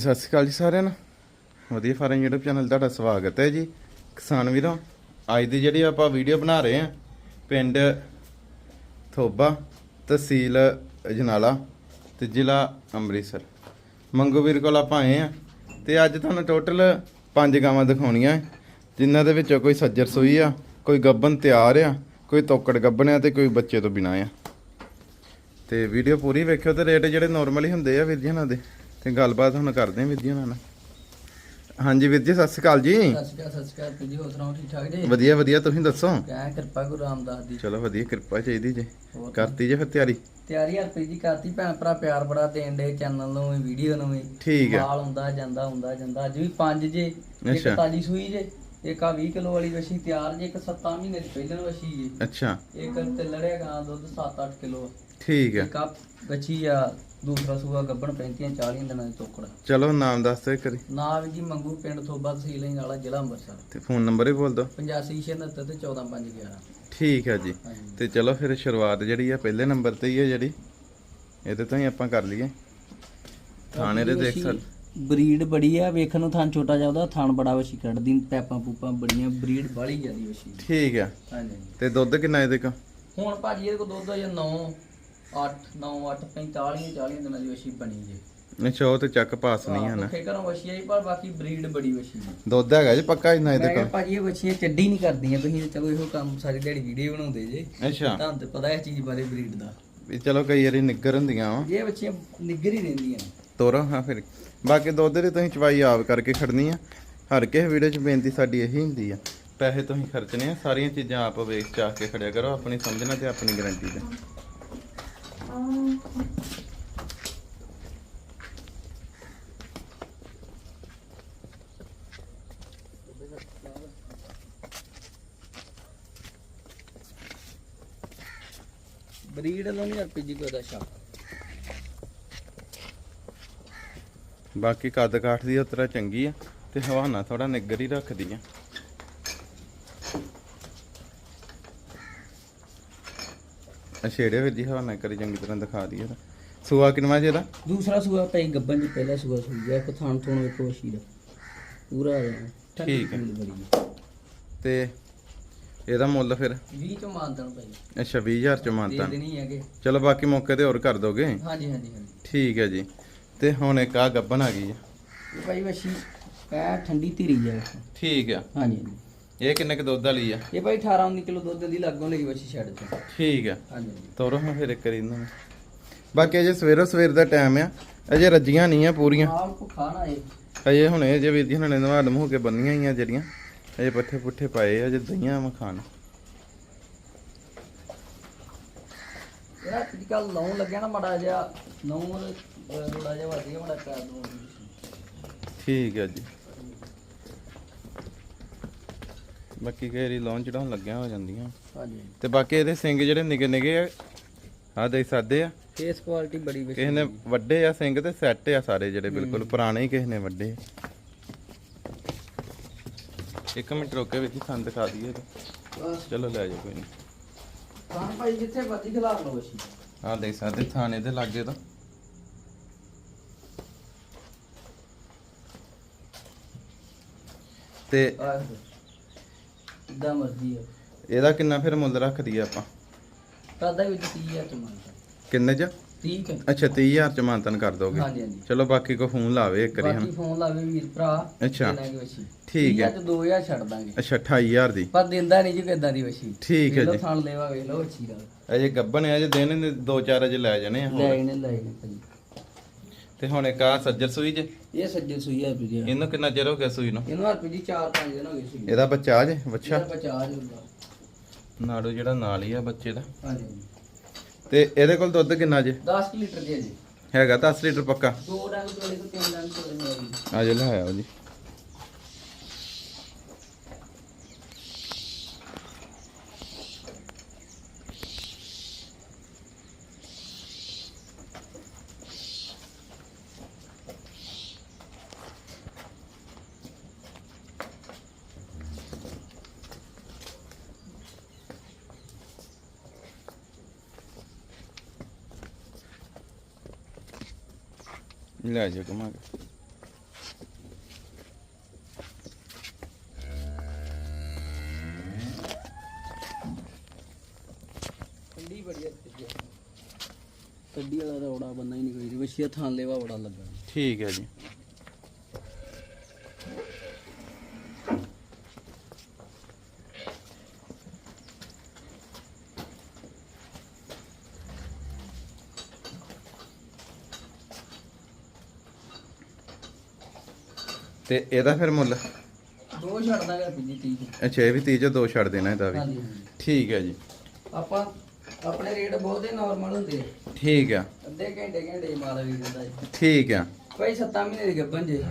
ਸਤਿ ਸ਼੍ਰੀ ਅਕਾਲ ਜੀ ਸਾਰਿਆਂ ਨੂੰ। ਵਧੀਆ ਫਾਰਮ YouTube ਚੈਨਲ ਤੁਹਾਡਾ ਸਵਾਗਤ ਹੈ ਜੀ। ਕਿਸਾਨ ਵੀਰੋ ਅੱਜ ਦੀ ਜਿਹੜੀ ਆਪਾਂ ਵੀਡੀਓ ਬਣਾ ਰਹੇ ਹਾਂ ਪਿੰਡ ਥੋਬਾ ਤਹਿਸੀਲ ਅਜਨਾਲਾ ਤੇ ਜ਼ਿਲ੍ਹਾ ਅੰਮ੍ਰਿਤਸਰ। ਮੰਗੋ ਵੀਰ ਕੋਲ ਆਪਾਂ ਆਏ ਆ ਤੇ ਅੱਜ ਤੁਹਾਨੂੰ ਟੋਟਲ ਪੰਜ ਗਾਵਾਂ ਦਿਖਾਉਣੀਆਂ ਹੈ, ਜਿਨ੍ਹਾਂ ਦੇ ਵਿੱਚੋਂ ਕੋਈ ਸੱਜਰ ਸੂਈ ਆ ਕੋਈ ਗੱਬਨ ਤਿਆਰ ਆ ਕੋਈ ਤੋਕੜ ਗੱਬਨ ਆ ਤੇ ਕੋਈ ਬੱਚੇ ਤੋਂ ਬਿਨਾ ਆ। ਤੇ ਵੀਡੀਓ ਪੂਰੀ ਵੇਖਿਓ ਤੇ ਰੇਟ ਜਿਹੜੇ ਨਾਰਮਲੀ ਹੁੰਦੇ ਆ ਵੀਰ ਜੀ ਇਹਨਾਂ ਦੇ। ਤੇ ਗੱਲਬਾਤ ਹੁਣ ਕਰਦੇ ਆ ਵੀਰ ਜੀ ਉਹਨਾਂ ਨਾਲ। ਹਾਂਜੀ ਵੀਰ ਜੀ ਸਤਿ ਸ਼੍ਰੀ ਅਕਾਲ ਜੀ। ਸਤਿ ਸ਼੍ਰੀ ਅਕਾਲ ਸਤਿ ਸ਼੍ਰੀ ਅਕਾਲ ਤੁਸੀਂ ਹੋਰ ਸੁਣਾਓ ਠੀਕ ਠਾਕ ਜੀ? ਵਧੀਆ ਵਧੀਆ ਤੁਸੀਂ ਦੱਸੋ? ਕਿਆ ਕਿਰਪਾ ਗੁਰੂ ਰਾਮਦਾਸ ਦੀ। ਚਲੋ ਵਧੀਆ ਕਿਰਪਾ ਚਾਹੀਦੀ ਜੀ। ਹੋਰ ਕਰਤੀ ਜੇ ਫਿਰ ਤਿਆਰੀ? ਤਿਆਰੀ ਹਰਪ੍ਰੀਤ ਜੀ ਕਰਤੀ ਭੈਣ ਭਰਾ ਪਿਆਰ ਬੜਾ ਦੇਣ ਦੇ ਚੈਨਲ ਨੂੰ ਵੀ ਵੀਡੀਓ ਨੂੰ ਵੀ। ਠੀਕ ਹੈ ਮਾਲ ਹੁੰਦਾ ਜਾਂਦਾ ਹੁੰਦਾ ਜਾਂਦਾ। ਅੱਜ ਵੀ ਪੰਜ ਜੇ ਇੱਕ। ਤਾਜੀ ਸੂਈ ਜੇ ਇੱਕ ਆ 20 ਕਿਲੋ ਵਾਲੀ ਵਸ਼ੀ ਤਿਆਰ ਜੇ ਇੱਕ 7 ਮਹੀਨੇ ਦੀ ਪਹਿਲਣ ਵਸ਼ੀ ਜੇ। ਅੱਛਾ। ਇੱਕ ਤੇ ਲੜਿਆ ਗਾਂ ਦੁੱਧ 7-8 ਕਿਲੋ। ਠੀਕ ਆ ਬੱਚੀ ਆ ਦੂਸਰਾ ਸੂਆ ਗੱਬਣ 35-40 ਦਿਨਾਂ ਦੀ ਤੋਕੜ। ਚਲੋ ਨਾਮ ਦੱਸ ਦਿਓ ਕਰੀ ਨਾਮ ਜੀ ਮੰਗੂ ਪਿੰਡ ਥੋਬਾ ਤਹਿਸੀਲ ਵਾਲਾ ਜ਼ਿਲ੍ਹਾ ਅੰਮ੍ਰਿਤਸਰ। ਤੇ ਫੋਨ ਨੰਬਰ ਹੀ ਬੋਲ ਦਿਓ। 8569 ਤੇ 14511 ਠੀਕ ਹੈ ਜੀ। ਤੇ ਚਲੋ ਫਿਰ ਸ਼ੁਰੂਆਤ ਜਿਹੜੀ ਆ ਪਹਿਲੇ ਨੰਬਰ ਤੇ ਹੀ ਹੈ ਜਿਹੜੀ। ਇਹਦੇ ਤੋਂ ਹੀ ਆਪਾਂ ਕਰ ਲਈਏ। ਥਾਣੇ ਦੇ ਦੇਖ ਸਕ ਬਰੀਡ ਬੜੀ ਆ ਵੇਖਣ ਨੂੰ ਥਾਂ ਛੋਟਾ ਜਿਹਾ ਉਹਦਾ ਥਣ ਬੜਾ ਵਸ਼ੀ ਕੱਢਦੀ ਪੈਪਾਂ ਪੂਪਾਂ ਬੜੀਆਂ ਬਰੀਡ ਬਾਲੀ ਜਿਆਦੀ ਵਸ਼ੀ ਠੀਕ ਹੈ ਹਾਂਜੀ। ਤੇ ਦੁੱਧ ਕਿੰਨਾ ਇਹਦੇ ਕੋ ਹੁਣ ਭਾਜੀ ਇਹਦੇ ਕੋਲ ਦੁੱਧ ਆ 9 8 9 8 45 40 ਦਿਨਾਂ ਦੀ ਵਸ਼ੀ ਬਣੀ ਜੇ। ਅੱਛਾ ਉਹ ਤੇ ਚੱਕ ਪਾਸ ਨਹੀਂ ਹੈ ਨਾ। ਭੁੱਖੇ ਘਰੋਂ ਵਸ਼ੀ ਆਈ ਪਰ ਬਾਕੀ ਬਰੀਡ ਬੜੀ ਵਸ਼ੀ ਹੈ ਦੁੱਧ ਹੈਗਾ ਜੀ ਪੱਕਾ ਇੰਨਾ ਇਹਦੇ ਮੈਂ ਕੋਲ? ਭਾਜੀ ਇਹ ਵਸ਼ੀਆਂ ਚੱਡੀ ਨਹੀਂ ਕਰਦੀਆਂ ਤੁਸੀਂ ਤਾਂ ਚਲੋ ਇਹੋ ਕੰਮ ਸਾਰੀ ਦਿਹਾੜੀ ਵੀਡੀਓ ਬਣਾਉਂਦੇ ਜੇ। ਅੱਛਾ। ਤੁਹਾਨੂੰ ਤੇ ਪਤਾ ਹੈ ਚੀਜ਼ ਬਾਰੇ ਬਰੀਡ ਦਾ। ਵੀ ਚਲੋ ਕਈ ਵਾਰੀ ਨਿੱਗਰ ਹੁੰਦੀਆਂ ਵਾ। ਇਹ ਬੱਚੀਆਂ ਨਿੱਗਰ ਹੀ ਰਹਿੰਦੀਆਂ ਨੇ। ਤੋਰੋ ਹਾਂ ਫਿਰ। ਬਾਕੀ ਦੁੱਧ ਦੀ ਤੁਸੀਂ ਚਵਾਈ ਆਪ ਕਰਕੇ ਖੜਨੀ ਆ। ਹਰ ਕਿਸੇ ਵੀਡੀਓ 'ਚ ਬੇਨਤੀ ਸਾਡੀ ਇਹੀ ਹੁੰਦੀ ਆ। ਪੈਸੇ ਤੁਸੀਂ ਖਰਚਣੇ ਆ ਸਾਰੀਆਂ ਚੀਜ਼ਾਂ ਆਪ ਵੇਖ ਚਾਹ ਕੇ ਖੜਿਆ ਕਰੋ ਆਪਣੀ ਸਮਝਣਾ ਤੇ ਆਪਣੀ ਗਾਰੰਟੀ ਤੇ ਬਰੀਡ ਵੱਲੋਂ ਨਹੀਂ ਬਾਕੀ ਕੱਦ ਕਾਠ ਦੀ ਉਤਰਾ ਚੰਗੀ ਆ ਤੇ ਹਵਾਨਾ ਥੋੜਾ ਨਿੱਗਰ ਹੀ ਰੱਖਦੀ ਆ। ਅਛੇੜੇ ਵੀਰ ਜੀ ਹਵਾਨਾ ਕਰੀ ਚੰਗੀ ਤਰ੍ਹਾਂ ਦਿਖਾ ਦਈਏ ਸੂਆ ਕਿਨਵਾ ਜੀ ਇਹਦਾ? ਦੂਸਰਾ ਸੂਆ ਪਈ ਗੱਬਨ ਜੀ ਪਹਿਲਾ ਸੂਆ ਸੂਈ ਆ ਇੱਕ ਥਾਣ ਥੋਣ ਵੇਖੋ ਵਸ਼ੀ ਦਾ ਪੂਰਾ ਰਿਹਾ ਠੀਕ ਹੈ। ਹੈ। ਤੇ ਇਹਦਾ ਮੁੱਲ ਫਿਰ? 20 ਚੋਂ ਮਾਨਦਣ ਪਈ ਅੱਛਾ 20000 ਚ ਦੇ ਮਾਨਤਾ ਦੇਣੀ ਹੈਗੇ। ਚਲੋ ਬਾਕੀ ਮੌਕੇ ਤੇ ਹੋਰ ਕਰ ਦੋਗੇ? ਹਾਂਜੀ ਹਾਂਜੀ ਹਾਂਜੀ। ਠੀਕ ਹੈ ਜੀ। ਤੇ ਹੁਣ ਇੱਕ ਆ ਗੱਬਨ ਆ ਗਈ ਇਹ ਭਾਈ ਵਸ਼ੀ ਐ ਠੰਡੀ ਧੀਰੀ ਹੈ ਠੀਕ ਹਾਂਜੀ ਹਾਂਜੀ। ਇਹ ਕਿੰਨੇ ਕ ਦੁੱਧ ਵਾਲੀ ਆ? ਇਹ ਭਾਈ 18 19 ਕਿਲੋ ਦੁੱਧ ਦੀ ਲੱਗੋਂ ਲਈ ਵਸ਼ੀ ਛੱਡ ਚ ਠੀਕ ਆ। ਹਾਂਜੀ। ਤੋਰੋ ਹਾਂ ਫਿਰ ਇੱਕ ਕਰੀ ਇਹਨਾਂ ਨੂੰ। ਬਾਕੀ ਅਜੇ ਸਵੇਰੋ ਸਵੇਰ ਦਾ ਟਾਈਮ ਆ। ਅਜੇ ਰੱਜੀਆਂ ਨਹੀਂ ਆ ਪੂਰੀਆਂ। ਆਪ ਕੋ ਖਾਣਾ ਇਹ ਅਜੇ ਹੁਣ ਇਹ ਜੇ ਜੀ ਹੁਣਾਂ ਨੇ ਨਵਾ ਹੋ ਕੇ ਬੰਨੀਆਂ ਹੀ ਆ ਜਿਹੜੀਆਂ। ਅਜੇ ਪੱਠੇ ਪੁੱਠੇ ਪਾਏ ਆ ਅਜੇ ਦਈਆਂ ਇਹਦਾ ਅੱਜ ਕੱਲ ਲਾਉਣ ਲੱਗਿਆ ਨਾ ਮੜਾ ਜਿਹਾ। ਨੌਂ ਰੋੜਾ ਜਿਹਾ ਵਧੀਆ ਮੜਾ ਪੈਰ ਨੂੰ। ਠੀਕ ਹੈ ਜੀ। ਬਾਕੀ ਕਈ ਲੌਂਚ ਚੜਾਉਣ ਲੱਗਿਆ ਹੋ ਜਾਂਦੀਆਂ। ਹਾਂਜੀ। ਤੇ ਬਾਕੀ ਇਹਦੇ ਸਿੰਘ ਜਿਹੜੇ ਨਿੱਕੇ ਨਿੱਕੇ ਆ ਆ ਦੇ ਸਾਦੇ ਆ। ਫੇਸ ਕੁਆਲਿਟੀ ਬੜੀ ਵਸ਼ੀ ਕਿਸੇ ਨੇ ਵੱਡੇ ਆ ਸਿੰਘ ਤੇ ਸੈੱਟ ਆ ਸਾਰੇ ਜਿਹੜੇ ਬਿਲਕੁਲ ਪੁਰਾਣੇ ਹੀ ਕਿਸੇ ਨੇ ਵੱਡੇ। ਇੱਕ ਮਿੰਟ ਰੋਕੇ ਵਿੱਚ ਸਾਨੂੰ ਦਿਖਾ ਦਈਏ ਤੇ। ਚਲੋ ਲੈ ਜਾਓ ਕੋਈ ਨਹੀਂ। ਖਾਣ ਭਾਈ ਜਿੱਥੇ ਵੱਧੀ ਖਿਲਾਫ ਲੋ ਵਸ਼ੀ ਆ ਦੇਖ ਸਕਦੇ ਥਾਣੇ ਦੇ ਲਾਗੇ ਤਾਂ। ਤੇ ਇਦਾਂ ਮਰਜ਼ੀ ਆ। ਇਹਦਾ ਕਿੰਨਾ ਫਿਰ ਮੁੱਲ ਰੱਖਦੀ ਆ ਆਪਾਂ? ਕਰਦਾ ਵਿੱਚ 30000 ਚ ਮੰਨਦਾ। ਕਿੰਨੇ ਚ? 30 ਚ। ਅੱਛਾ 30000 ਚ ਮਾਨਤਨ ਕਰ ਦੋਗੇ। ਹਾਂਜੀ ਹਾਂਜੀ। ਚਲੋ ਬਾਕੀ ਕੋ ਫੋਨ ਲਾਵੇ ਇੱਕ ਵਾਰੀ ਬਾਕੀ ਹਨਾ? ਫੋਨ ਲਾਵੇ ਵੀਰ ਭਰਾ ਅੱਛਾ। ਠੀਕ ਹੈ। ਤੇ 2000 ਛੱਡ ਦਾਂਗੇ। ਅੱਛਾ 28000 ਦੀ। ਪਰ ਦਿੰਦਾ ਨਹੀਂ ਜੀ ਕਿਦਾਂ ਦੀ ਵਸ਼ੀ। ਠੀਕ ਹੈ ਜੀ। ਥਣ ਲੈਵਾ ਵੇਖ ਲਓ ਵਸ਼ੀ ਦਾ ਅਜੇ ਗੱਬਨ ਆ ਜੇ ਦਿਨ ਨੇ ਦੋ ਚਾਰ ਅਜੇ ਲੈ ਜਾਣੇ ਆ ਲੈ ਇਹਨੇ ਭਾਜੀ। ਤੇ ਹੁਣ ਇੱਕ ਆ ਸੱਜਰ ਸੂਈ ਜੇ? ਇਹ ਸੱਜੇ ਸੂਈ ਆ ਵੀਰ ਇਹਨੂੰ ਕਿੰਨਾ ਚਿਰ ਹੋ ਗਿਆ ਸੂਈ ਨੂੰ? ਇਹਨੂੰ ਹਰਪੀ ਜੀ 4-5 ਦਿਨ ਹੋ ਗਏ ਸੂਈ ਇਹਦਾ ਬੱਚਾ ਜੇ? ਬੱਚਾ? ਇਹਦਾ ਬਚਾ ਜੂਗਾ ਨਾੜੂ ਜਿਹੜਾ ਨਾਲ ਹੀ ਆ ਬੱਚੇ ਦਾ। ਹਾਂਜੀ। ਤੇ ਇਹਦੇ ਕੋਲ ਦੁੱਧ ਕਿੰਨਾ ਜੇ? 10 ਕੁ ਲੀਟਰ ਦੀ ਹੈ ਜੀ। ਹੈਗਾ 10 ਲੀਟਰ ਪੱਕਾ। ਦੋ ਡੰਗ ਚੋਲੇ ਤੋਂ ਤਿੰਨ ਡੰਗ ਚੋਲੇ ਮੇਰੀ ਆ ਜੇ ਲੈ ਆਓ ਜੀ। ਲੈ ਜਾ ਕਮਾਂਗੇ ਠੰਡੀ ਬੜੀ ਅੱਛੀ ਕੱਡੀ ਵਾਲਾ ਰੌੜਾ ਬੰਦਾ ਹੀ ਨਹੀਂ ਕੋਈ ਵਸ਼ੀਆ ਥਾਂ ਲੇਵਾ ਬੜਾ ਲੱਗਾ। ਠੀਕ ਹੈ ਜੀ। ਤੇ ਇਹਦਾ ਫਿਰ ਮੁੱਲ? ਦੋ ਛੱਡ ਦਾਂਗੇ ਪਿੱਜੀ ਤੀ ਅੱਛਾ ਇਹ ਵੀ 30 ਚ ਦੋ ਛੱਡ ਦੇਣਾ ਇਹਦਾ ਵੀ। ਹਾਂਜੀ। ਠੀਕ ਹੈ ਜੀ। ਆਪਾਂ ਆਪਣੇ ਰੇਟ ਬਹੁਤੇ ਨਾਰਮਲ ਹੁੰਦੇ ਆ। ਠੀਕ ਆ। ਅੱਧੇ ਘੰਟੇ ਘੰਟੇ ਚ ਮਾਲ ਵੀ ਦਿੰਦਾ ਜੀ। ਠੀਕ ਆ। ਭਾਈ 7 ਮਹੀਨੇ ਦੇ ਗੱਭਣ ਜੇ।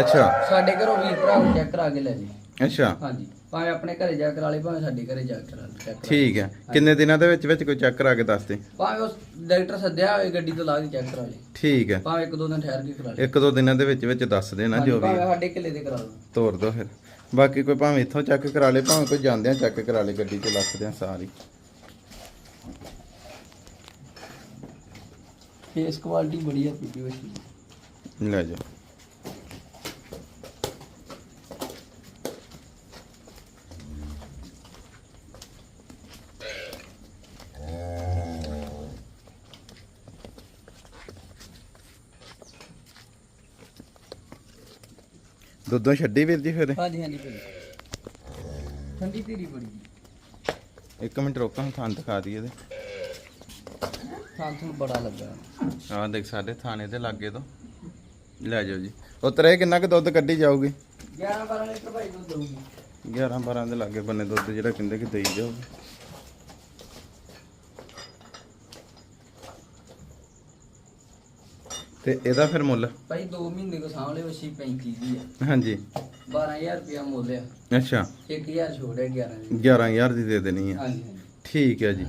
ਅੱਛਾ। ਸਾਡੇ ਘਰੋਂ ਵੀਰ ਭਰਾ ਚੈੱਕ ਕਰਾ ਕੇ ਲੈ ਜੀ। ਅੱਛਾ। ਹਾਂਜੀ। ਭਾਵੇਂ ਆਪਣੇ ਘਰੇ ਜਾ ਕਰਾ ਲਈ ਭਾਵੇਂ ਸਾਡੇ ਘਰੇ ਜਾ ਕਰਾ ਲਈ। ਠੀਕ ਆ ਕਿੰਨੇ ਦਿਨਾਂ ਦੇ ਵਿੱਚ ਵਿੱਚ ਕੋਈ ਚੈੱਕ ਕਰਾ ਕੇ ਦੱਸ ਦੇ। ਭਾਵੇਂ ਉਸ ਡਾਕਟਰ ਸੱਦਿਆ ਹੋਵੇ ਗੱਡੀ ਤੋਂ ਲਾ ਕੇ ਚੈੱਕ ਕਰਾ ਲਈ ਠੀਕ ਆ ਭਾਵੇਂ ਇੱਕ ਦੋ ਦਿਨ ਠਹਿਰ ਕੇ ਕਰਾ ਲਈ ਇੱਕ ਦੋ ਦਿਨਾਂ ਦੇ ਵਿੱਚ ਵਿੱਚ ਦੱਸ ਦੇਣਾ ਜੋ ਵੀ ਭਾਵੇਂ ਆ। ਸਾਡੇ ਕਿੱਲੇ ਦੇ ਕਰਾ ਲਓ। ਤੋਰ ਦੋ ਫਿਰ। ਬਾਕੀ ਕੋਈ ਭਾਵੇਂ ਇੱਥੋਂ ਚੈੱਕ ਕਰਾ ਲੇ ਭਾਵੇਂ ਕੋਈ ਜਾਂਦਿਆਂ ਚੈੱਕ ਕਰਾ ਲੇ ਗੱਡੀ 'ਚ ਲੱਖਦਿਆਂ ਸਾਰੀ। ਫੇਸ ਕੁਆਲਿਟੀ ਬੜੀ ਆ ਪੀਪੀ ਵਸ਼ੀ ਲੈ ਜਾਓ। ਦੁੱਧੋਂ ਛੱਡੀ ਵੀਰ ਜੀ ਫਿਰ? ਹਾਂਜੀ ਹਾਂਜੀ ਭਾਈ ਠੰਡੀ ਧੀਰੀ ਬੜੀ ਜੀ। ਇੱਕ ਮਿੰਟ ਰੋਕਾਂ ਥਾਂ ਦਿਖਾ ਦਈਏ ਇਹਦੇ। ਥਾਂ ਥੂੰ ਬੜਾ ਲੱਗਾ। ਆਹ ਦੇਖ ਸਾਡੇ ਥਾਣੇ ਦੇ ਲਾਗੇ ਤੋਂ। ਲੈ ਜਾਓ ਜੀ। ਉਤਰੇ ਕਿੰਨਾ ਕੁ ਦੁੱਧ ਕੱਢੀ ਜਾਊਗੀ? 11 12 ਲੀਟਰ ਭਾਈ ਦੁੱਧ ਦਊਗੀ। 11 12 ਦੇ ਲਾਗੇ ਬੰਨੇ ਦੁੱਧ ਜਿਹੜਾ ਕਹਿੰਦੇ ਕਿ ਦੇਈ ਜਾਊਗੀ। ਤੇ ਇਹਦਾ ਫਿਰ ਮੁੱਲ? ਭਾਈ 2 ਮਹੀਨੇ ਕੋ ਸਾਹਮਣੇ ਵਸ਼ੀ 35 ਦੀ ਆ। ਹਾਂਜੀ। 12000 ਰੁਪਇਆ ਮੁੱਲ ਆ। ਅੱਛਾ। 1000 ਛੋੜ ਹੈ 11 ਦੀ। 11000 ਦੀ ਦੇ ਦੇਣੀ ਆ। ਹਾਂਜੀ ਹਾਂਜੀ। ਠੀਕ ਹੈ ਜੀ।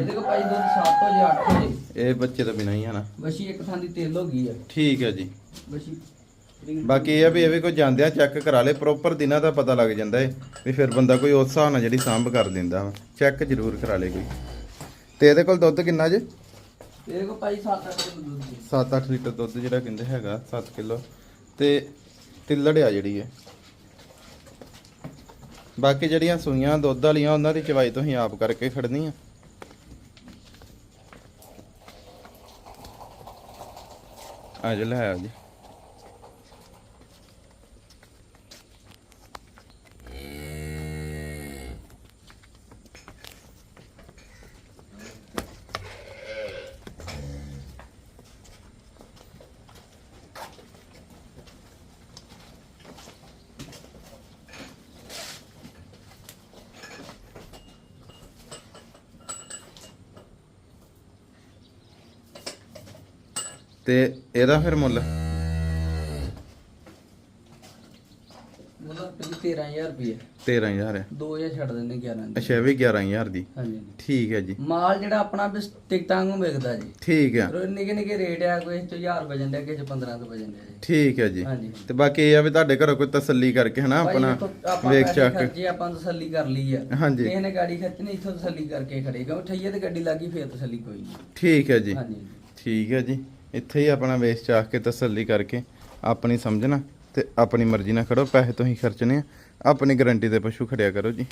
ਇਹਦੇ ਕੋ ਭਾਈ ਦੁੱਧ 7 ਹੋ ਜੇ 8 ਹੋ ਜੇ। ਇਹ ਬੱਚੇ ਤਾਂ ਬਿਨਾਂ ਹੀ ਆ ਨਾ। ਵਸ਼ੀ ਇੱਕ ਥਾਂ ਦੀ ਤੇਲ ਹੋ ਗਈ ਆ। ਠੀਕ ਹੈ ਜੀ। ਵਸ਼ੀ ਬਾਕੀ ਇਹ ਆ ਵੀ ਇਹ ਵੀ ਕੋਈ ਜਾਂਦਿਆਂ ਚੈੱਕ ਕਰਾ ਲੇ ਪ੍ਰੋਪਰ ਦਿਨਾਂ ਦਾ ਪਤਾ ਲੱਗ ਜਾਂਦਾ ਏ ਵੀ ਫਿਰ ਬੰਦਾ ਕੋਈ ਉਸ ਹਿਸਾਬ ਨਾਲ ਜਿਹੜੀ ਸਾਂਭ ਕਰ ਦਿੰਦਾ ਵਾ ਚੈੱਕ ਜ਼ਰੂਰ ਕਰਾ ਲੇ ਕੋਈ। ਤੇ ਇਹਦੇ ਕੋਲ ਦੁੱਧ ਕਿੰਨਾ ਜੇ? ਇਹਦੇ ਕੋ ਭਾਈ 7 8 ਕਿਲੋ ਦੁੱਧ। 7-8 ਲੀਟਰ ਦੁੱਧ ਜਿਹੜਾ ਕਹਿੰਦੇ ਹੈਗਾ 7 ਕਿਲੋ, ਤੇ ਤਿੱਲੜ ਆ ਜਿਹੜੀ ਹੈ ਬਾਕੀ ਜਿਹੜੀਆਂ ਸੂਈਆਂ, ਦੁੱਧ ਵਾਲੀਆਂ, ਉਹਨਾਂ ਦੀ ਚਵਾਈ ਤੁਸੀਂ ਆਪ ਕਰਕੇ ਖੜਨੀ ਆ। ਆ ਜਾ, ਲੈ ਆਓ ਜੀ। ਤੇ ਇਹਦਾ ਫਿਰ ਮੁੱਲ? ਮੁੱਲ ਭਾਈ 13000 ਰੁਪਏ 13000 ਹੈ। 2000 ਛੱਡ ਦਿੰਦੇ 11 ਦੀ ਅੱਛਾ ਇਹ ਵੀ 11000 ਦੀ। ਹਾਂਜੀ। ਠੀਕ ਹੈ ਜੀ। ਮਾਲ ਜਿਹੜਾ ਆਪਣਾ ਵੀ ਟਿਕਟਾਂ ਨੂੰ ਵਿਕਦਾ ਜੀ। ਠੀਕ ਹੈ। ਰੋ ਨਿੱਕੇ ਨਿੱਕੇ ਰੇਟ ਆ ਕੋਈ 1000 ਵਜਨ ਦੇ ਕਿਸੇ 15 ਤੋਂ ਵਜਨ ਦੇ ਜੀ। ਠੀਕ ਹੈ ਜੀ। ਹਾਂਜੀ। ਤੇ ਬਾਕੀ ਇਹ ਆ ਵੀ ਤੁਹਾਡੇ ਘਰੋਂ ਕੋਈ ਤਸੱਲੀ ਕਰਕੇ ਹਨਾ ਆਪਣਾ ਆਪਾਂ ਵੇਖ ਪੈਸੇ ਚੱਕ। ਖਰਚੇ ਆਪਾਂ ਤਸੱਲੀ ਕਰ ਲਈ ਆ। ਹਾਂਜੀ। ਕਿਸੇ ਨੇ ਗਾੜੀ ਖਰਚਣੀ ਇੱਥੋਂ ਤਸੱਲੀ ਕਰਕੇ ਖੜੇ। ਕਿਉਂ ਠਈਏ ਤੇ ਗੱਡੀ ਲੱਗੀ ਫੇਰ ਤਸੱਲੀ ਕੋਈ ਨਹੀਂ। ਠੀਕ ਹੈ ਜੀ। ਹਾਂਜੀ। ਠੀਕ ਹੈ ਜੀ। ਇੱਥੇ ਹੀ ਆਪਣਾ ਵੇਸ ਚਾਖ ਕੇ ਤਸੱਲੀ ਕਰਕੇ ਆਪਣੀ ਸਮਝਣਾ ਤੇ ਆਪਣੀ ਮਰਜ਼ੀ ਨਾਲ ਖੜੋ, ਪੈਸੇ ਤੁਸੀਂ ਖਰਚਣੇ ਆ। ਆਪਣੀ ਗਾਰੰਟੀ ਤੇ ਪਸ਼ੂ ਖੜਿਆ ਕਰੋ ਜੀ।